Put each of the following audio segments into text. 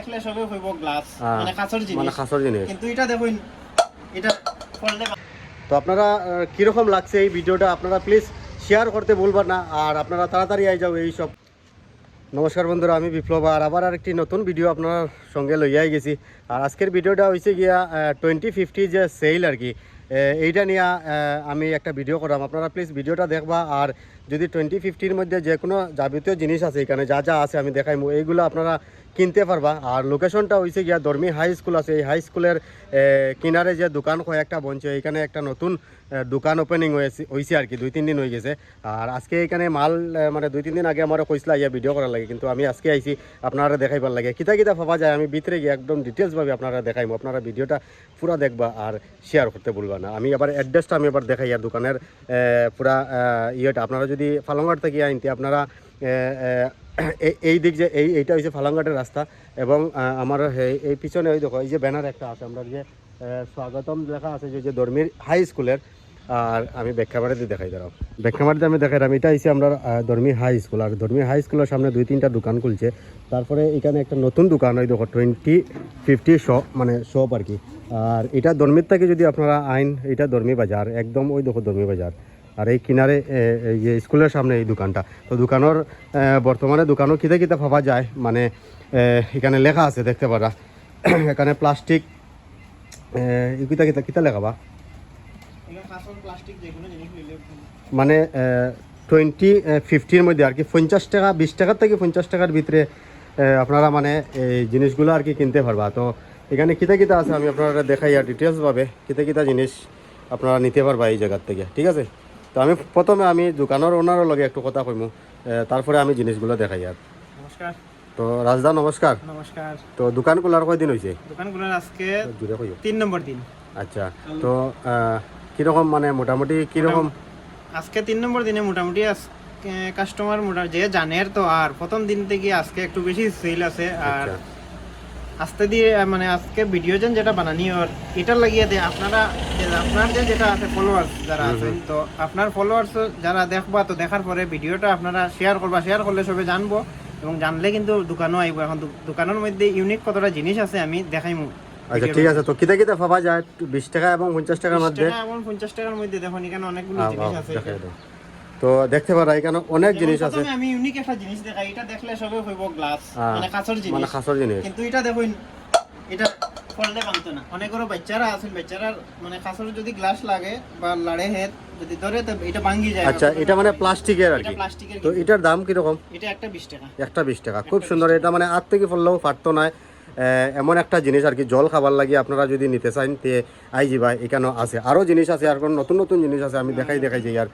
দেখলে সবে হইব গ্লাস হ্যাঁ, মানে কাঁচের মানে জিনিস খাসর জিনিস। কিন্তু এটা দেখুন এটা করলে তো আপনারা কীরকম লাগছে এই ভিডিওটা? আপনারা প্লিজ শেয়ার করতে ভুলবেন না আর আপনারা তাড়াতাড়ি আই যাও এই সব। নমস্কার বন্ধুরা আমি বিপ্লব আর আবার আরেকটি নতুন ভিডিও আপনার সঙ্গে লইয়াই গেছি। আর আজকের ভিডিওটা হয়েছে গিয়া টোয়েন্টি ফিফটি যে সেল আর কি এইটা নিয়ে আমি একটা ভিডিও করাম। আপনারা প্লিজ ভিডিওটা দেখবা আর যদি টোয়েন্টি ফিফটির মধ্যে যে কোনো যাবতীয় জিনিস আছে এখানে যা যা আছে আমি দেখাইমু এইগুলো আপনারা কিনতে পারবা। আর লোকেশনটা হয়েছে গিয়া ধর্মী হাই স্কুল আছে। এই হাই স্কুলের কিনারে যে দোকান কয়েকটা বনছে এখানে একটা নতুন দোকান ওপেনিং হয়েছে হয়েছে আর কি দুই, তিন দিন হয়ে গেছে। আর আজকে এখানে মাল মানে দুই, তিন দিন আগে আমার কইসলা ইয়া ভিডিও করার লাগে, কিন্তু আমি আজকে আইছি, আপনারা দেখাইবার লাগে। কিতা কিতা পাওয়া যায়, আমি ভিতরে গিয়ে একদম ডিটেলসভাবে আপনারা দেখাইমু। আপনারা ভিডিওটা পুরো দেখবা আর শেয়ার করতে ভুলবা না। আমি আবার অ্যাড্রেসটা আমি আবার দেখাই, আর দোকানের পুরা ইয়েটা। আপনারা যদি ফালংঘাট থেকে আইনতে, আপনারা এই- দিক যে, এই, এইটা হচ্ছে ফালাঙ্গাটের রাস্তা এবং আমার এই- পিছনে ওই দেখো, এই যে ব্যানার একটা আছে, আমরা যে স্বাগতম লেখা আছে যে যে ধর্মীর হাই স্কুলের, আর আমি ব্যাখ্যাবাড়িতে দেখাই দাঁড়াও। ব্যাখ্যাবাড়িতে আমি দেখাই আমি এটা হচ্ছে আমরা ধর্মী হাই স্কুল, আর ধর্মী হাই স্কুলের সামনে দুই, তিনটা দোকান খুলছে। তারপরে এখানে একটা নতুন দোকান, ওই দেখো, টোয়েন্টি ফিফটি শপ মানে শপ আর কি। আর এটা ধর্মীর থেকে যদি আপনারা আইন, এটা ধর্মী বাজার, একদম ওই দেখো ধর্মী বাজার। আর এই কিনারে যে স্কুলের সামনে এই দোকানটা। তো দোকানের বর্তমানে দোকানও কিতে কিতে পাওয়া যায়। মানে এখানে লেখা আছে দেখতে পারা। এখানে প্লাস্টিক কিতা কিতা কিতা লেখা বা? এটা কাঁচের প্লাস্টিক যে কোনো জিনিস নিলে মানে টোয়েন্টি ফিফটির মধ্যে আর কি পঞ্চাশ টাকা বিশ টাকার থেকে পঞ্চাশ টাকার ভিতরে আপনারা মানে এই জিনিসগুলো আর কি কিনতে পারবা। তো এখানে কিতা কিতা আছে আমি আপনারা দেখাই আর ডিটেলসভাবে কিতা কিতা জিনিস আপনারা নিতে পারবা এই জায়গার থেকে ঠিক আছে? তো আমি প্রথমে আমি দোকানের ওনারও লগে একটু কথা কইমু। তারপরে আমি জিনিসগুলো দেখাই আর নমস্কার তো রাজদা নমস্কার নমস্কার তো দোকান খোলার কয়দিন হয়েছে দোকানগুলোর আজকে জুড়ে কইও। তিন নম্বর দিন। আচ্ছা তো কীরকম মানে মোটামুটি কীরকম আজকে তিন নম্বর দিনে মোটামুটি কাস্টমার মোটা যে জানের তো আর প্রথম দিন থেকে আজকে একটু বেশি সেল আছে আর আচ্ছা। আস্তে দিয়ে মানে আজকে ভিডিও যেন যেটা বানানি ওর এটার লাগিয়ে দে আপনারা আপনার যে যেটা আছে ফলোয়ার্স যারা আছেন তো আপনার ফলোয়ার্স যারা দেখবা তো দেখার পরে ভিডিওটা আপনারা শেয়ার করবা শেয়ার করলে সবে জানব এবং জানলে কিন্তু দোকানও আইব। এখন দোকানের মধ্যে ইউনিক কতটা জিনিস আছে আমি দেখাইমু। আচ্ছা ঠিক আছে তো কিতা কিতা পাওয়া যায়? বিশ টাকা এবং পঞ্চাশ টাকার মধ্যে? এবং পঞ্চাশ টাকার মধ্যে দেখুন এখানে অনেকগুলো জিনিস আছে। তো দেখতে পারা এখানে অনেক জিনিস আছে। আমি ইউনিক একটা জিনিস দেখাই এটা দেখলে সবে হইব গ্লাস হ্যাঁ, মানে কাঁচের মানে জিনিস। খাসর জিনিস। কিন্তু এটা দেখুন এটা না। অনেকেরও বাচ্চারা আছেন বাচ্চারা মানে কাঁচের যদি গ্লাস লাগে বা লাড়ে হেড যদি ধরে তো এটা ভাঙ্গি যায় আচ্ছা এটা মানে প্লাস্টিকের আর কি। তো এটার দাম কীরকম? এটা একটা বিশ টাকা। একটা বিশ টাকা। খুব সুন্দর এটা মানে আট থেকে পড়লেও পারতো না। এমন একটা জিনিস আর কি জল খাবার লাগে আপনারা যদি নিতে চান তে আই যাবা এখানে আছে। আরও জিনিস আছে আর কোন নতুন নতুন জিনিস আছে আমি দেখাই দেখাই যাই আর।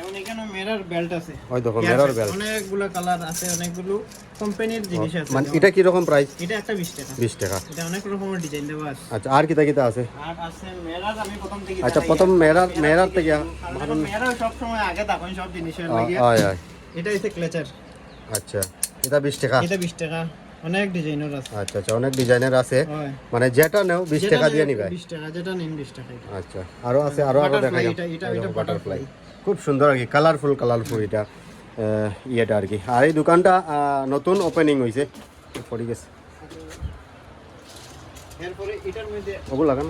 যেমন এখানে মেরার বেল্ট আছে। ওই দেখো মেরার বেল অনেকগুলো কালার আছে অনেকগুলো কোম্পানির জিনিস আছে। মানে এটা কীরকম প্রাইস এটা একটা বিশ টাকা। বিশ টাকা। এটা অনেক রকমের ডিজাইন দেওয়া আছে। আচ্ছা আর কিতা কিতা আছে? আর আছে মেরার আমি প্রথম থেকে আচ্ছা প্রথম মেরার মেরার থেকে কারণ মেয়েরা সব সময় আগে তখন সব জিনিসের লাগে। আয় আয়। এটা হচ্ছে ক্লেচার আচ্ছা এটা বিশ টাকা। এটা বিশ টাকা। অনেক ডিজাইনের আছে। আচ্ছা আচ্ছা অনেক ডিজাইনের আছে। মানে যেটা নেও বিশ টাকা দিয়ে নিবে। বিশ টাকা যেটা নিন বিশ টাকা আচ্ছা আরও আছে আরও আরও দেখাই এটা- এটা- butterfly। খুব সুন্দর আর কি কালারফুল কালারফুল এটা ইয়েটা আর কি। আর এই দোকানটা নতুন ওপেনিং হয়েছে পড়ে গেছে। ওগুলো লাগান।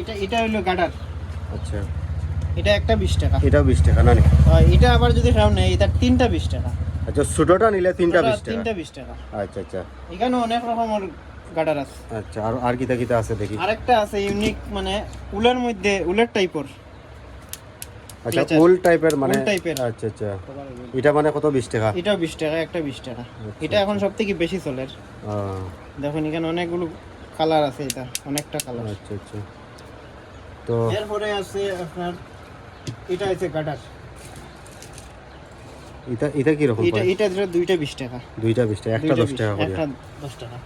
এটা এটা হলো গাডার আচ্ছা। এটা একটা বিশ টাকা। বিশ টাকা না? এটা আবার যদি নেই এটা তিনটা বিশ টাকা। আচ্ছা ছোটোটা নিলে তিনটা বিশ টাকা। তিনটা বিশ টাকা। আচ্ছা আচ্ছা। এখানে অনেক রকমের গাডার আছে। আচ্ছা আর আর কিতা কিতা আছে দেখি। আরেকটা আছে ইউনিক মানে উলের মধ্যে উলের টাইপর আচ্ছা। উল টাইপের মানে type এর। আচ্ছা আচ্ছা। এটা মানে কত বিশ টাকা? এটাও বিশ টাকা একটা বিশ টাকা। এটা এখন সব থেকে বেশি চলে। আহ, দেখুন এখানে অনেকগুলো কালার আছে এটা অনেকটা কালার। আচ্ছা আচ্ছা। তো এরপরে আছে আপনার এটা আছে গাডার। এটা এটা কীরকম এটা এটা ধরো দুইটা বিশ টাকা। দুইটা বিশ টাকা একটা দুইটা দশ বিশ- টাকা করে। একটা দশ টাকা।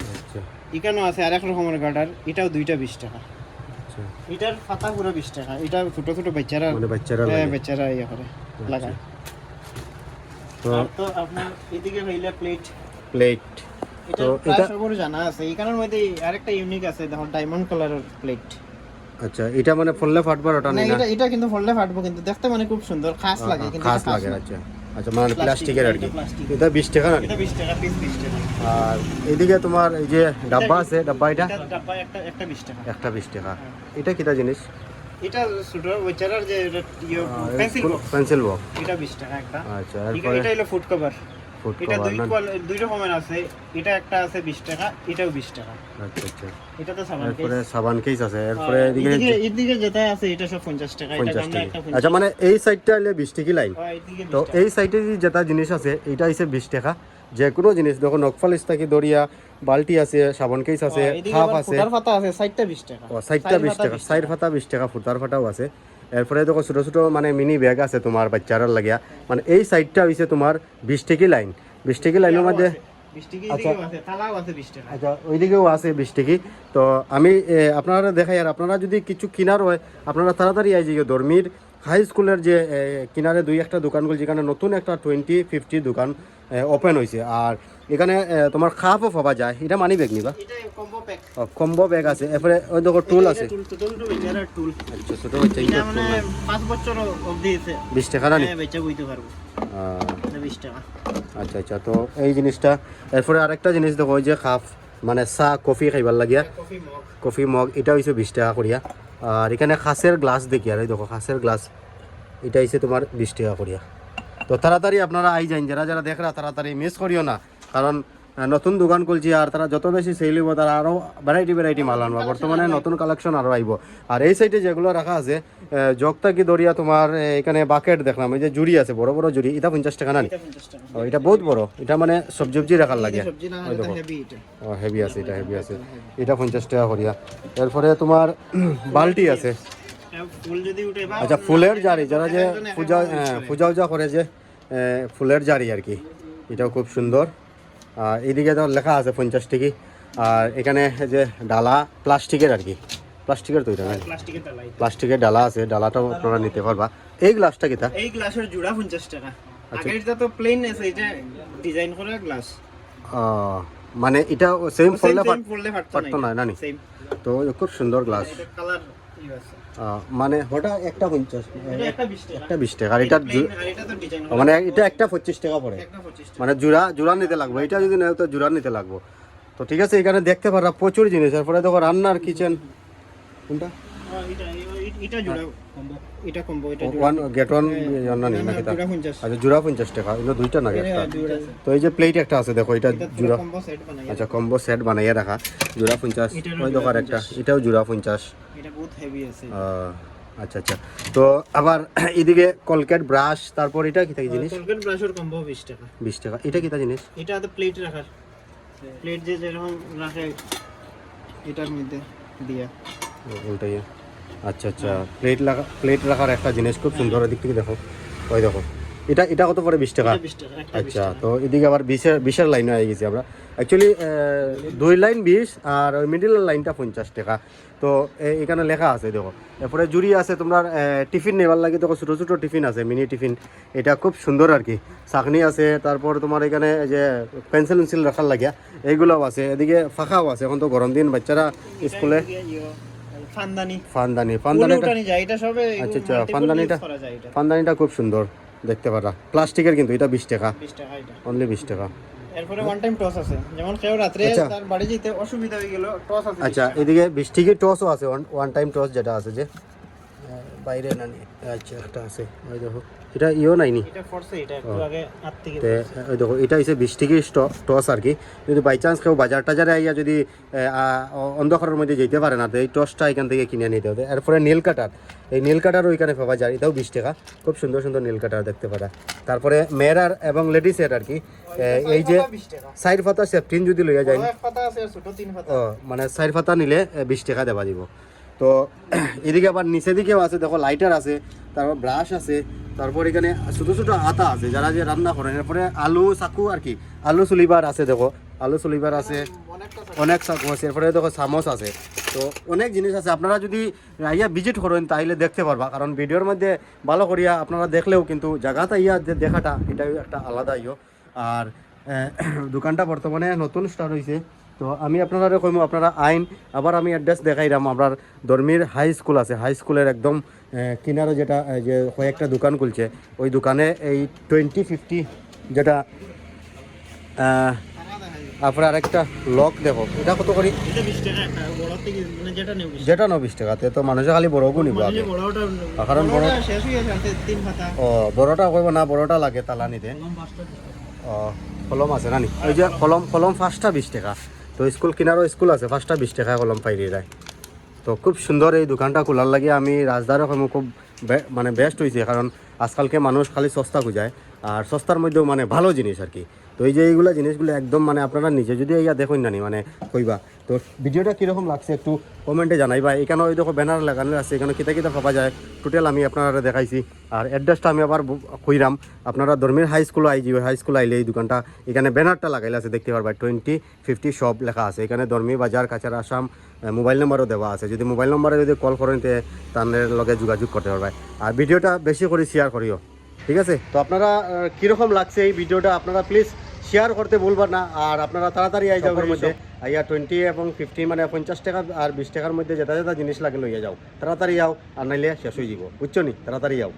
আচ্ছা। এখানেও আছে আরেক রকমের গাডার এটাও দুইটা বিশ টাকা। আচ্ছা এটার পাতা পুরো বিশ টাকা। এটা ছোট ছোট বাচ্চারা মানে বাচ্চারা হ্যাঁ, বাচ্চারা ইয়ে করে লাগায়। তো তো আপনার এদিকে হইলে প্লেট প্লেট তো এটা- সবার জানা আছে। এখানের মধ্যে আরেকটা ইউনিক আছে দেখো ডায়মন্ড কালারের প্লেট আচ্ছা এটা মানে ফললে ফাটবার ওটা না এটা এটা কিন্তু ফললে ফাটবো কিন্তু দেখতে মানে খুব সুন্দর খাস লাগে কিন্তু খাস লাগে আচ্ছা। আচ্ছা মানে প্লাস্টিকের আর কি। এটা বিশ টাকা না? এটা 20 টাকা পিস 20 টাকা। আর এদিকে তোমার এই যে ডাব্বা আছে ডাব্বা এটা? একটা একটা 20 টাকা। একটা বিশ টাকা। এটা কিটা জিনিস? এটা ছোট ওইচারার যে পেন্সিল বক্স পেন্সিল বক্স এটা 20 টাকা একটা। আচ্ছা এটা- এটা হলো ফুড কভার ফুড এটা দুই দুই রকমের আছে। এটা একটা আছে 20 টাকা এটাও 20 টাকা। আচ্ছা আচ্ছা। এটা তো সাবান এরপরে কেস সাবান কেস আছে। এরপরে এদিকে এদিকে যেটা আছে এটা সব 50 টাকা এটা আমরা একটা আচ্ছা মানে এই সাইডটা হলে 20 টাকা লাইন তো এই সাইডে যেটা জিনিস আছে এটা হচ্ছে বিশ টাকা। যে কোনো জিনিস দেখো নকফালিশ থাকি দরিয়া বালতি আছে সাবান কেস আছে আবার আছে। ফুটার আছে 20 টাকা। ও সাইডটা বিশ টাকা ফুটার ফাটাও আছে। এরপরে দেখো ছোটো ছোটো মানে মিনি ব্যাগ আছে তোমার বাচ্চারার লাগিয়া। মানে এই সাইডটা হইছে তোমার বিশ টাকি লাইন। বিশ টাকি লাইনের মধ্যে আচ্ছা। 20 আচ্ছা ওইদিকেও আছে বিশ টাকি। তো আমি আপনারা দেখাই আর আপনারা যদি কিছু কিনার হয় আপনারা তাড়াতাড়ি আই যে ধর্মীর হাই স্কুলের যে কিনারে দুই একটা দোকানগুলো যেখানে নতুন একটা টোয়েন্টি ফিফটি দোকান ওপেন হয়েছে আর এখানে তোমার খাপও পাওয়া যায়। এটা মানি ব্যাগ নিবা? কম্বো ব্যাগ আছে। এরপরে ওই দেখো টুল আছে। আচ্ছা ছোটো বাচ্চা এটা মানে 5 বছর অবধি আছে। বিশ টাকা না? হ্যাঁ বেচা বইতে পারব। আহ, এটা 20 টাকা। আচ্ছা আচ্ছা তো এই জিনিসটা। এরপরে আরেকটা জিনিস দেখো ওই যে খাপ মানে চাহ কফি খাইবার লাগিয়া। Coffee mug. কফি মগ এটা হয়েছে বিশ টাকা করিয়া। আর এখানে খাসের গ্লাস দেখি, আর এই দেখো খাসের গ্লাস। এটা হচ্ছে তোমার বিশ টাকা করিয়া। তো তাড়াতাড়ি আপনারা আই যান যারা যারা দেখরা তাড়াতাড়ি মিস করিও না। কারণ নতুন দোকান খুলছি আর তারা যত বেশি সেল হইব তারা আরও ভ্যারাইটি ভ্যারাইটি মাল আনবা। বর্তমানে নতুন কালেকশন আরও আইব। আর এই সাইডে যেগুলো রাখা আছে জগতা কি দরিয়া তোমার এখানে বাকেট দেখলাম এই যে জুড়ি আছে বড় বড় জুড়ি এটা পঞ্চাশ টাকা নানি এটা 50 টাকা। ও, এটা বহুত বড়। এটা মানে সবজি সবজি রাখার লাগে। না হেভি ও হেভি আছে এটা হেভি আছে। এটা পঞ্চাশ টাকা করিয়া। এরপরে তোমার বালতি আছে। আচ্ছা ফুলের জারি যারা যে পূজা হ্যাঁ, পূজা উজা করে যে ফুলের জারি আর কি। এটাও খুব সুন্দর। এইদিকে তো লেখা আছে পঞ্চাশ টিকি। আর এখানে যে ডালা প্লাস্টিকের আর কি। প্লাস্টিকের তো এটা না? প্লাস্টিকের ডালা আছে ডালাটাও আপনারা নিতে পারবা। এই গ্লাসটা কিতা? এই গ্লাসের জোড়া 50 টাকা। আচ্ছা। আগেরটা তো প্লেন আছে এটা ডিজাইন করা গ্লাস মানে এটা সেম ফললে সেম ফুললে ফাটতো না না তো খুব সুন্দর গ্লাস কালার ইউ আছে মানে ওটা একটা পঞ্চাশ একটা 20 টাকা। একটা বিশ টাকা। আর এটা মানে এটা একটা পঁচিশ টাকা পড়ে। একটা 25 টাকা। মানে জোড়া জোড়া নিতে লাগবে। এটা যদি নেয় তো জোড়া নিতে লাগবো। তো ঠিক আছে এখানে দেখতে পারা প্রচুর জিনিস। এরপরে দেখো রান্নার কিচেন কোনটা? হ্যাঁ, এটা এটা জোড়া। কম্বো এটা কম্বো এটা ওয়ান গেট ওয়ান রান্না নেই নাকি তা? 50 আচ্ছা জোড়া পঞ্চাশ টাকা এগুলো দুইটা না একটা? এটা জোড়া আছে তো এই যে প্লেট একটা আছে দেখো এটা এটা জোড়া কম্বো সেট বানাই আচ্ছা কম্বো সেট বানাইয়া রাখা। জোড়া পঞ্চাশ এটারও ওই দোকান একটা। এটাও জোড়া পঞ্চাশ। এটা বহুত হেভি আছে। আচ্ছা আচ্ছা। তো আবার এদিকে কলকেট ব্রাশ তারপর এটা কি থাকে জিনিস? কলগেট ব্রাশের কম্বো 20 টাকা। বিশ টাকা। এটা কিতা জিনিস? এটা তো প্লেট রাখার। প্লেট যে যেরকম রাখে এটার মধ্যে দিয়া। ওইটাই আচ্ছা আচ্ছা। প্লেট লাগা প্লেট রাখার একটা জিনিস খুব সুন্দর এদিক থেকে দেখো। ওই দেখো। এটা এটা কত পরে? বিশ টাকা? এটা 20 টাকা একটা 20 আচ্ছা তো এদিকে আবার বিশের বিশের লাইনে হয়ে গেছি আমরা। অ্যাকচুয়ালি দুই লাইন বিশ আর ওই মিডিলের লাইনটা পঞ্চাশ টাকা। তো এখানে লেখা আছে দেখো। এরপরে জুড়ি আছে তোমার টিফিন নেবার লাগে দেখো ছোটো ছোটো টিফিন আছে মিনি টিফিন। এটা খুব সুন্দর আর কি। চাকনি আছে তারপর তোমার এখানে যে পেন্সিল উন্সিল রাখার লাগিয়া এইগুলোও আছে। এদিকে ফাঁকাও আছে এখন তো গরম দিন বাচ্চারা স্কুলে ফান্দানি। ফান্দানি ফুল যায় এটা সবে আচ্ছা, আচ্ছা, ফান্দানিটা ফান্দানিটা? খুব সুন্দর দেখতে পারা প্লাস্টিকের কিন্তু এটা বিশ টাকা। 20 টাকা এটা। অনলি বিশ টাকা। এরপরে ওয়ান টাইম টস আছে। যেমন কেউ রাত্রে আচ্ছা। তার বাড়ি যেতে অসুবিধা হয়ে গেল টস আছে আচ্ছা এদিকে বিশ টিকিট টসও আছে ওয়ান টাইম টস যেটা আছে যে বাইরে না আচ্ছা একটা আছে ওই দেখো। এটা ইও নাই নি এটা ফরছে এটা একটু আগে হাত থেকে তে ওই দেখো এটা হচ্ছে বিশ টিকিট টস আর কি। যদি বাই চান্স কেউ বাজার টাজারে আইয়া যদি অন্ধকারের মধ্যে যেতে পারে না তো এই টসটা এখান থেকে কিনে নিতে হবে। এরপরে নীল কাটার। এই নীল কাটার ওইখানে পাওয়া যায়। এটাও বিশ টাকা। খুব সুন্দর সুন্দর নীল কাটার দেখতে পারা। তারপরে মেয়েরার এবং লেডিসের আর কি। এই যে সাইড ফাতা সেফটিন যদি লইয়া যায়। ও মানে সাইড পাতা নিলে বিশ টাকা দেওয়া দিব তো এদিকে আবার নিচে দিকেও আছে, দেখো লাইটার আছে, তারপর ব্রাশ আছে, তারপর এখানে ছোটো ছোটো আতা আছে, যারা যে রান্না করেন এরপরে আলু, চাকু আর কি, আলু চুলিবার আছে দেখো, আলু চুলিবার আছে, অনেক চাকু আছে, এরপরে দেখো চামচ আছে, তো অনেক জিনিস আছে, আপনারা যদি ইয়া ভিজিট করেন, তাইলে দেখতে পারবা, কারণ ভিডিওর মধ্যে ভালো করিয়া আপনারা দেখলেও কিন্তু জায়গাটা ইয়া যে দেখাটা, এটাও একটা আলাদা ইয়ে আর দোকানটা বর্তমানে নতুন স্টার্ট হয়েছে তো আমি আপনারা কইমু আপনারা আইন আবার আমি অ্যাড্রেস দেখাইলাম আপনার ধর্মীর হাই স্কুল আছে। হাই স্কুলের একদম কিনারও যেটা যে কয়েকটা দোকান খুলছে ওই দোকানে এই টোয়েন্টি ফিফটি যেটা আপনার আরেকটা লক দেখো এটা কত করি? টাকা মানে যেটা ন বিশ। টাকাতে তো মানুষে খালি বড়গু নিব কারণ বড়- ও বড়টা কইব না বড়টা লাগে তালা নিতে ও কলম আছে নানি? ওই যে কলম কলম পাঁচটা বিশ টাকা। তো স্কুল কিনারও স্কুল আছে, পাঁচটা বিশ টাকা কলম পাইরি যায়। তো খুব সুন্দর এই দোকানটা খোলার লাগে আমি রাজদারও সময় খুব মানে বেস্ট হয়েছে কারণ আজকালকে মানুষ খালি সস্তা খুঁজায় আর সস্তার মধ্যেও মানে ভালো জিনিস আর কি। এই যে এইগুলো জিনিসগুলো একদম মানে আপনারা নিজে যদি ইয়া দেখুন নানি মানে কইবা, তো ভিডিওটা কীরকম লাগছে একটু কমেন্টে জানাইবা। এখানে ওই দেখো ব্যানার লাগানো আছে এখানে কিতা কিতা পাওয়া যায়? টোটাল আমি আপনারা দেখাইছি। আর অ্যাড্রেসটা আমি আবার ব- কইরাম। আপনারা ধর্মীর হাই স্কুল আই যাবে হাই স্কুল আইলে এই দোকানটা, এখানে ব্যানারটা লাগাইলে আছে, দেখতে পারবা। টোয়েন্টি ফিফটি শপ লেখা আছে। এখানে ধর্মী বাজার কাছার আসাম মোবাইল নম্বরও দেওয়া আছে। যদি মোবাইল নম্বরে যদি কল করেন, তে তাদের লগে যোগাযোগ করতে পারবে। আর ভিডিওটা বেশি করে শেয়ার করিও। ঠিক আছে? তো আপনারা কীরকম লাগছে এই ভিডিওটা? আপনারা প্লিজ শেয়ার করতে ভুলবেন না আর আপনারা তাড়াতাড়ি আই যাবেন মধ্যে। আইয়া টোয়েন্টি এবং ফিফটি মানে পঞ্চাশ টাকা আর বিশ টাকার মধ্যে যেটা যেটা জিনিস লাগে লইয়া যাও। তাড়াতাড়ি যাও আর নাইলে শেষ হয়ে যাব বুঝছ নি? তাড়াতাড়ি যাও